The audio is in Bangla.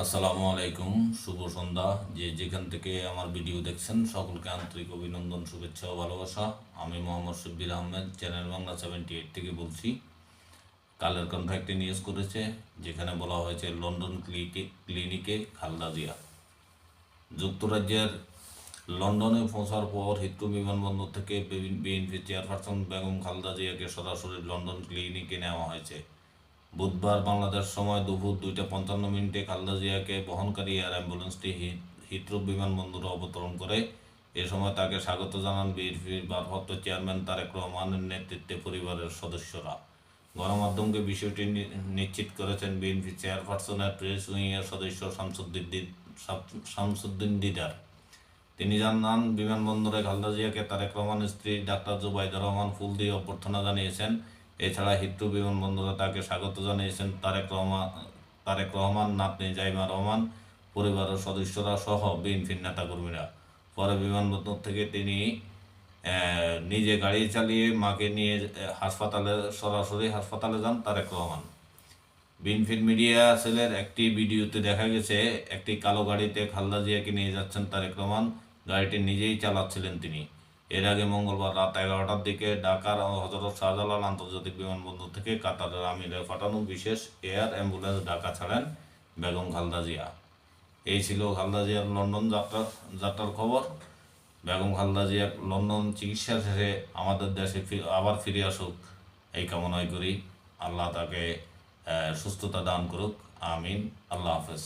আসসালামু আলাইকুম, শুভ সন্ধ্যা। যে যেখান থেকে আমার ভিডিও দেখছেন, সকলকে আন্তরিক অভিনন্দন, শুভেচ্ছা ও ভালোবাসা। আমি Mohammad Shabbir Ahmed, channel Bangla seventy eight থেকে বলছি। কালের কণ্ঠ একটি নিউজ করেছে, যেখানে বলা হয়েছে, লন্ডন ক্লিনিকে ক্লিনিকে খালদা জিয়া। যুক্তরাজ্যের লন্ডনে পৌঁছার পর হিথ্রো বিমানবন্দর থেকে বিএনপি চেয়ারপারসন বেগম খালদা জিয়াকে সরাসরি লন্ডন ক্লিনিকে নেওয়া হয়েছে। বুধবার বাংলাদেশ সময় দুপুর দুইটা পঞ্চান্ন মিনিটে খালদা জিয়াকে বহনকারী এয়ার অ্যাম্বুলেন্সটি হিথ্রো বিমানবন্দরে অবতরণ করে। এ সময় তাকে স্বাগত জানান বিএনপির ভারপ্রাপ্ত চেয়ারম্যান তারেক রহমানের নেতৃত্বে পরিবারের সদস্যরা। গণমাধ্যমকে বিষয়টি নিশ্চিত করেছেন বিএনপি চেয়ারপারসনের প্রেস উইংয়ের সদস্য শামসুদ্দিন শাম- শামসুদ্দিন দিদার। তিনি জানান, বিমানবন্দরে খালদা জিয়াকে তারেক রহমানের স্ত্রী ডাক্তার জুবাইদুর রহমান ফুল দিয়ে অভ্যর্থনা জানিয়েছেন। এছাড়া হিট্রু বিমানবন্দরে তাকে স্বাগত জানিয়েছেন তারেক রহমান তারেক রহমান, নাতনি জাইমা রহমান, পরিবারের সদস্যরা সহ বিএনপির নেতাকর্মীরা। পরে বিমানবন্দর থেকে তিনি নিজে গাড়ি চালিয়ে মাকে নিয়ে হাসপাতালে, সরাসরি হাসপাতালে যান তারেক রহমান। বিনফিল মিডিয়া সেলের একটি ভিডিওতে দেখা গেছে, একটি কালো গাড়িতে খালদা জিয়াকে নিয়ে যাচ্ছেন তারেক রহমান। গাড়িটি নিজেই চালাচ্ছিলেন তিনি। এর আগে মঙ্গলবার রাত এগারোটার দিকে ঢাকার হজরত শাহজালাল আন্তর্জাতিক বিমানবন্দর থেকে কাতারের আমিরে পাঠানো বিশেষ এয়ার অ্যাম্বুলেন্স ঢাকা ছাড়েন বেগম খালদা জিয়া। এই ছিল খালদা জিয়ার লন্ডন যাত্রা, যাত্রার খবর। বেগম খালদা জিয়া লন্ডন চিকিৎসা শেষে আমাদের দেশে আবার ফিরে আসুক। এই কামনাই করি। আল্লাহ তাকে সুস্থতা দান করুক। আমিন। আল্লাহ হাফেজ।